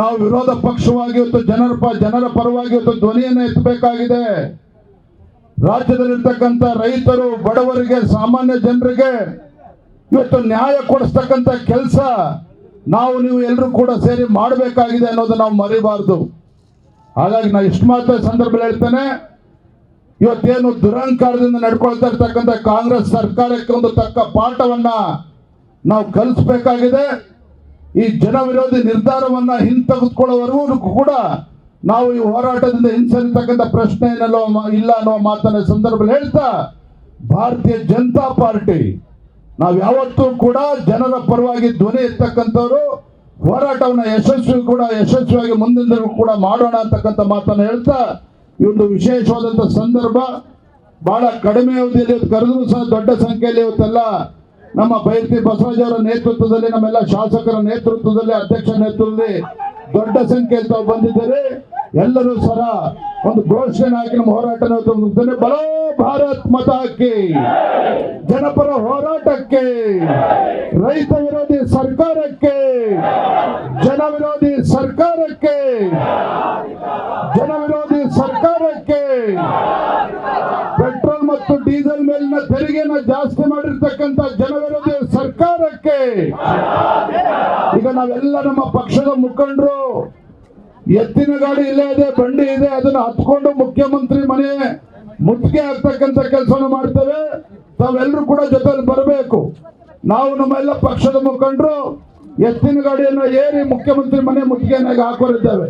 ನಾವು ವಿರೋಧ ಪಕ್ಷವಾಗಿ ಇವತ್ತು ಜನರ ಜನರ ಪರವಾಗಿ ಇವತ್ತು ಧ್ವನಿಯನ್ನು ಎತ್ತಬೇಕಾಗಿದೆ. ರಾಜ್ಯದಲ್ಲಿರ್ತಕ್ಕಂಥ ರೈತರು, ಬಡವರಿಗೆ, ಸಾಮಾನ್ಯ ಜನರಿಗೆ ಇವತ್ತು ನ್ಯಾಯ ಕೊಡಿಸ್ತಕ್ಕಂಥ ಕೆಲಸ ನಾವು ನೀವು ಎಲ್ಲರೂ ಕೂಡ ಸೇರಿ ಮಾಡಬೇಕಾಗಿದೆ ಅನ್ನೋದು ನಾವು ಮರಿಬಾರ್ದು. ಹಾಗಾಗಿ ನಾನು ಇಷ್ಟು ಮಾತ್ರ ಸಂದರ್ಭದಲ್ಲಿ ಹೇಳ್ತೇನೆ. ಇವತ್ತೇನು ದುರಹಂಕಾರದಿಂದ ನಡ್ಕೊಳ್ತಾ ಇರ್ತಕ್ಕಂಥ ಕಾಂಗ್ರೆಸ್ ಸರ್ಕಾರಕ್ಕೆ ಒಂದು ತಕ್ಕ ಪಾಠವನ್ನ ನಾವು ಕಲಿಸ್ಬೇಕಾಗಿದೆ. ಈ ಜನ ವಿರೋಧಿ ನಿರ್ಧಾರವನ್ನ ಹಿಂತೆಗೆದುಕೊಳ್ಳುವವರೆಗೂ ಕೂಡ ನಾವು ಈ ಹೋರಾಟದಿಂದ ಹಿಂಸರಿತಕ್ಕಂಥ ಪ್ರಶ್ನೆ ಏನಲ್ಲೋ ಇಲ್ಲ ಅನ್ನೋ ಮಾತನ್ನ ಸಂದರ್ಭದಲ್ಲಿ ಹೇಳ್ತಾ, ಭಾರತೀಯ ಜನತಾ ಪಾರ್ಟಿ, ನಾವು ಯಾವತ್ತೂ ಕೂಡ ಜನರ ಪರವಾಗಿ ಧ್ವನಿ ಎತ್ತಕ್ಕಂಥವ್ರು, ಹೋರಾಟವನ್ನ ಯಶಸ್ವಿ ಕೂಡ ಯಶಸ್ವಿಯಾಗಿ ಮುಂದಿನ ಕೂಡ ಮಾಡೋಣ ಅಂತಕ್ಕಂಥ ಮಾತನ್ನ ಹೇಳ್ತಾ, ಈ ಒಂದು ವಿಶೇಷವಾದಂಥ ಸಂದರ್ಭ, ಬಹಳ ಕಡಿಮೆ ಅವಧಿಯಲ್ಲಿ ಕರೆದು ಕರೆದರೂ ಸಹ ದೊಡ್ಡ ಸಂಖ್ಯೆಯಲ್ಲಿ ಇವತ್ತೆಲ್ಲ ನಮ್ಮ ಬೈರತಿ ಬಸವರಾಜ್ ನೇತೃತ್ವದಲ್ಲಿ, ನಮ್ಮೆಲ್ಲ ಶಾಸಕರ ನೇತೃತ್ವದಲ್ಲಿ, ಅಧ್ಯಕ್ಷ ನೇತೃತ್ವದಲ್ಲಿ ದೊಡ್ಡ ಸಂಖ್ಯೆಯಲ್ಲಿ ತಾವು ಬಂದಿದ್ದಾರೆ ಎಲ್ಲರೂ ಸರ, ಒಂದು ಘೋಷಣೆ ಹಾಕಿ ನಮ್ಮ ಹೋರಾಟ ಬಲೋ ಭಾರತ್ ಮತಾಕ್ಕೆ ಜನಪರ ಹೋರಾಟಕ್ಕೆ, ರೈತ ವಿರೋಧಿ ಸರ್ಕಾರಕ್ಕೆ, ಜನ ವಿರೋಧಿ ಸರ್ಕಾರಕ್ಕೆ ಜನ ವಿರೋಧಿ ಸರ್ಕಾರಕ್ಕೆ ಪೆಟ್ರೋಲ್ ಮತ್ತು ಡೀಸೆಲ್ ಮೇಲಿನ ತೆರಿಗೆನ ಜಾಸ್ತಿ ಮಾಡಿರ್ತಕ್ಕಂಥ ಜನವಿರೋಧಿ ಸರ್ಕಾರಕ್ಕೆ ಈಗ ನಾವೆಲ್ಲ ನಮ್ಮ ಪಕ್ಷದ ಮುಖಂಡರು, ಎತ್ತಿನ ಗಾಡಿ ಇಲ್ಲೇ ಇದೆ, ಬಂಡಿ ಇದೆ, ಅದನ್ನ ಹತ್ಕೊಂಡು ಮುಖ್ಯಮಂತ್ರಿ ಮನೆ ಮುತ್ತಿಗೆ ಆಗ್ತಕ್ಕಂಥ ಕೆಲಸವನ್ನು ಮಾಡ್ತೇವೆ. ತಾವೆಲ್ಲರೂ ಕೂಡ ಜೊತೆಲಿ ಬರಬೇಕು. ನಾವು ನಮ್ಮೆಲ್ಲ ಪಕ್ಷದ ಮುಖಂಡರು, ಎತ್ತಿನ ಗಾಡಿಯನ್ನು ಏರಿ ಮುಖ್ಯಮಂತ್ರಿ ಮನೆ ಮುತ್ತಿಗೆನಾಗ ಹಾಕೋರಿದ್ದೇವೆ.